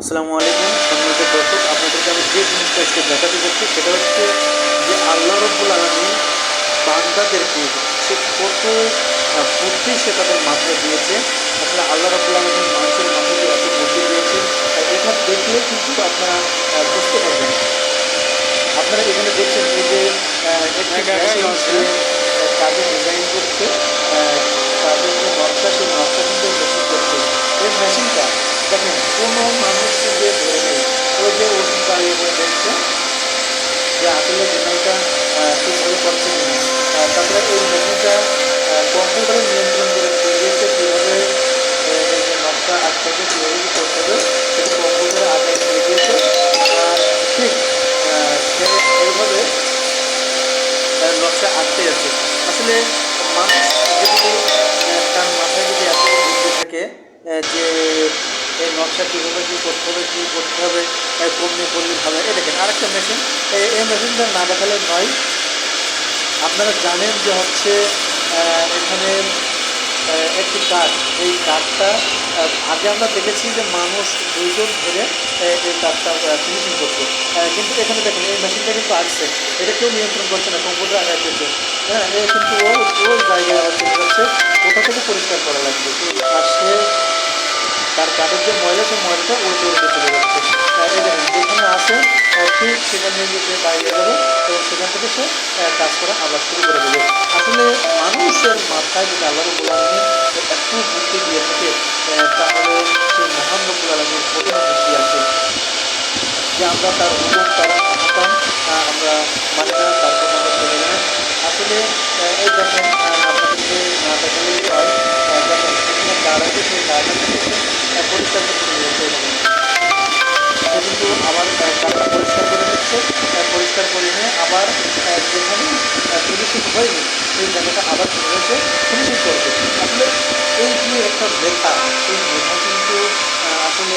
আসসালামু আলাইকুম সম্মানিত দর্শক আপনাদেরকে আমি যে জিনিসটা আজকে দেখাতে যাচ্ছি সেটা হচ্ছে যে আল্লাহ রব্বুল আলমী বান্দাদেরকে সে কত বুদ্ধি সে তাদের মাথায় দিয়েছে। আসলে আল্লাহ রব্বুল আলমী মানুষের মাথায় এত বুদ্ধি দিয়েছে আর এটা দেখলে কিন্তু আপনারা বুঝতে পারবেন। আপনারা এখানে দেখছেন এই যে কাজে ডিজাইন করছে তাদের যে নকশা সেই নকশা কিন্তু মেশিন করছে। এই মেশিনটা দেখেন, কোনো মানুষ যে ধরে নেই ওই যে ওষুধ করে দেখছে যে আসলে ডিজাইনটা ঠিকভাবে করছে কিনা। তারপরে এই মেশিনটা কম্পিউটারে নিয়ন্ত্রণ করে দিয়েছে কীভাবে এই যে নকশা আঁকতে হবে কীভাবে করতে হবে, সেটা কম্পিউটারে আগে দিয়ে দিয়েছে। ঠিক সে এইভাবে নকশা আঁকতে আছে আসলে মানুষ যদি তার মাথায় যদি এত বুদ্ধি থাকে যে এই নকশা কীভাবে কী করতে হবে, কী করতে হবে কমনি করলে ভালো। এই দেখেন, আরেকটা মেশিন এই মেশিনটা না দেখালে নয় আপনারা জানেন যে হচ্ছে এখানে একটি কাঠ। এই কাঠটা আগে আমরা দেখেছি যে মানুষ দুইজন ধরে এই কাঠটা ফিনিশিং করতো। কিন্তু এখানে দেখেন, এই মেশিনটা কিন্তু আসছে। এটা কেউ নিয়ন্ত্রণ করছে না কম্পিউটার আগে দিয়েছে হ্যাঁ এ কিন্তু ওই জায়গায় আবার চলে যাচ্ছে। কোথা থেকে পরিষ্কার করা লাগবে? আর সে তার কাঠের যে ময়লা, সেই ময়লাটা উল্টে উল্টে চলে যাচ্ছে। যেখানে আসে ঠিক সেখানে গিয়ে সে বাইরে যাবে এবং সেখান থেকে সে কাজ করা আবার শুরু করে দেবে আসলে মানুষের মাথায় যদি আল্লাহ রবুল আলমী এত বুদ্ধি দিয়ে থাকে তাহলে সেই মহান রবুল আলমীর কঠিন বুদ্ধি আছে। যে আমরা তার হুকুম তার কিন্তু আবার পরিষ্কার করে নিচ্ছে পরিষ্কার করে নিয়ে আবার যেখানে ফিনিশিং হয়নি সেই জায়গাটা আবার গেছে ফিনিশিং করবে আসলে এই যে একটা লেখা এই লেখা কিন্তু আসলে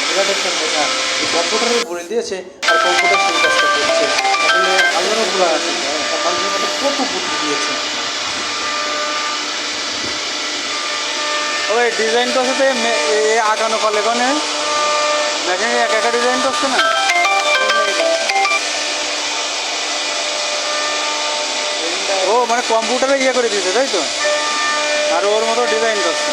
বিরাট একটা লেখা যে কম্পিউটারে বলে দিয়েছে আর কম্পিউটার সেই কাজটা করছে আসলে আল্লাহ মানুষের মধ্যে কত বুদ্ধি দিয়েছে ওই ডিজাইনটা হচ্ছে আগানো এ কনে দেখেন এক একা ডিজাইন করছে না? ও মানে কম্পিউটারে ইয়ে করে দিয়েছে, তাই তো? আর ওর মতো ডিজাইন করছে